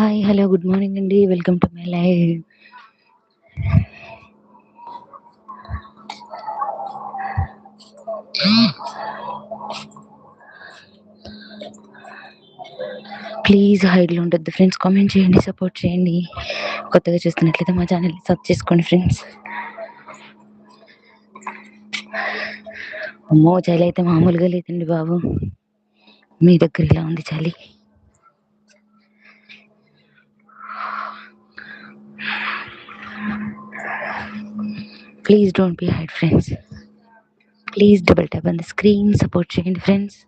Hi hello good morning అండి. Welcome to my live. Please హైడ్లో ఉండొద్దు friends. Comment చేయండి support చేయండి. కొత్తగా చూస్తున్నట్లయితే మా ఛానల్ సబ్ చేసుకోండి ఫ్రెండ్స్. అమ్మో చలి అయితే మామూలుగా లేదండి బాబు. మీ దగ్గర ఇలా ఉంది చలి? Please don't be hide friends please double tap on the screen support చేయండి friends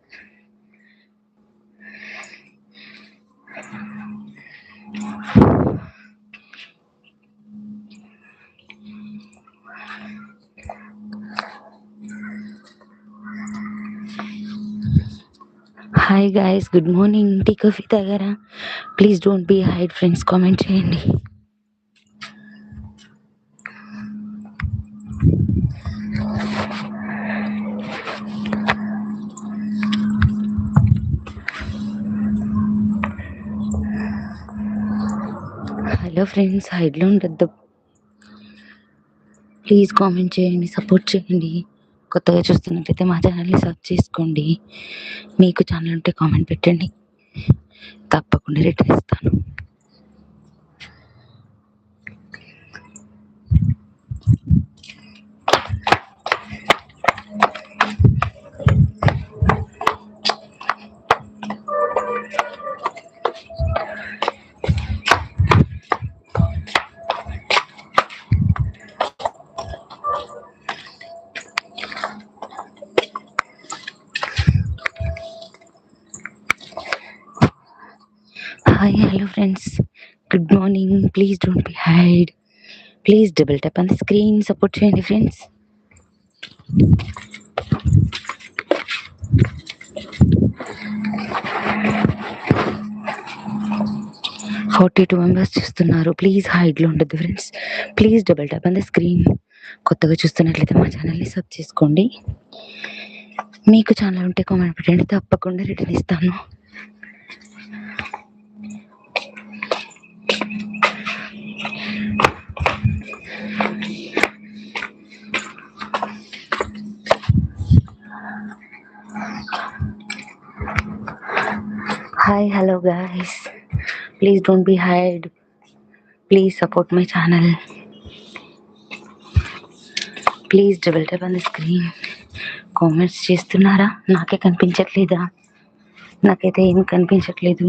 hi guys good morning tea coffee తాగారా please don't be hide friends comment చేయండి. హలో ఫ్రెండ్స్ హైడ్లో ఉండద్దు. ప్లీజ్ కామెంట్ చేయండి సపోర్ట్ చేయండి. కొత్తగా చూస్తున్నట్లయితే మా ఛానల్ని సబ్ చేసుకోండి. మీకు ఛానల్ ఉంటే కామెంట్ పెట్టండి. తప్పకుండా రిటర్న్ ఇస్తాను. Hi hello friends good morning please don't be hide please double tap on the screen support చేయండి ఫ్రెండ్స్ ఫార్టీ టూ మెంబర్స్ చూస్తున్నారు. ప్లీజ్ హైడ్లో ఉండద్దు friends please double tap on the screen కొత్తగా చూస్తున్నట్లయితే మా ఛానల్ని సబ్ చేసుకోండి. మీకు ఛానల్ ఉంటే కామెంట్ పెట్టండి. తప్పకుండా రిటర్న్ ఇస్తాను. Hi hello guys please don't be hide please support my channel please double tap on the screen comments చేస్తున్నారా? నాకే కనిపించట్లేదా? నాకైతే ఏం కనిపించట్లేదు.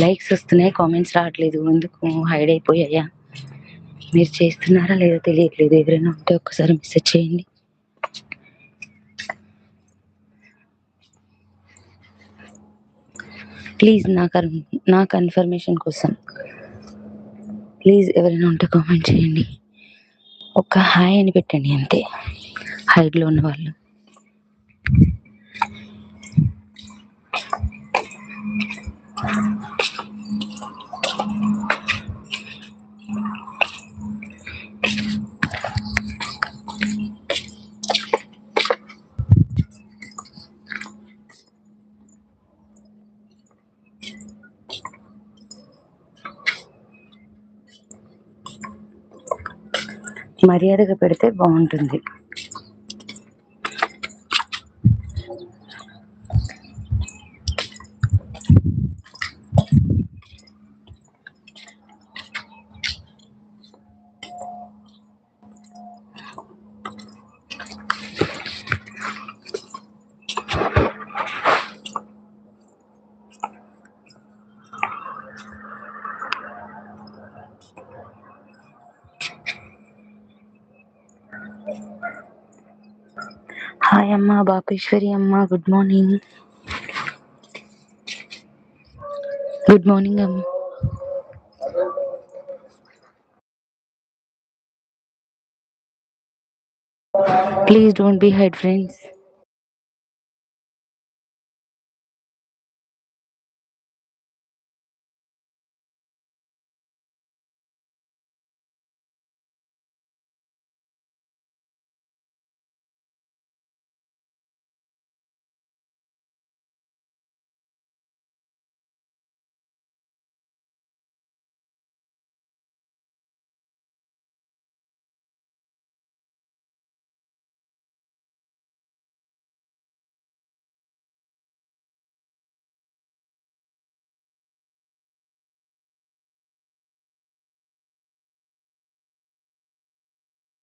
లైక్స్ వస్తున్నాయి కామెంట్స్ రావట్లేదు ఎందుకు హైడ్ అయిపోయాయా మీరు చేస్తున్నారా లేదో తెలియట్లేదు ఎవరైనా ఉంటే ఒక్కసారి మెసేజ్ చేయండి. ప్లీజ్ నా కన్ నా కన్ఫర్మేషన్ కోసం. ప్లీజ్ ఎవరైనా ఉంటే కామెంట్ చేయండి. ఒక హాయ్ అని పెట్టండి అంతే. హైడ్లో ఉన్న వాళ్ళు. మర్యాదగా పెడితే బాగుంటుంది. హాయ్ అమ్మ బాపేశ్వరి అమ్మ good morning good good morning అమ్మ please don't be hide friends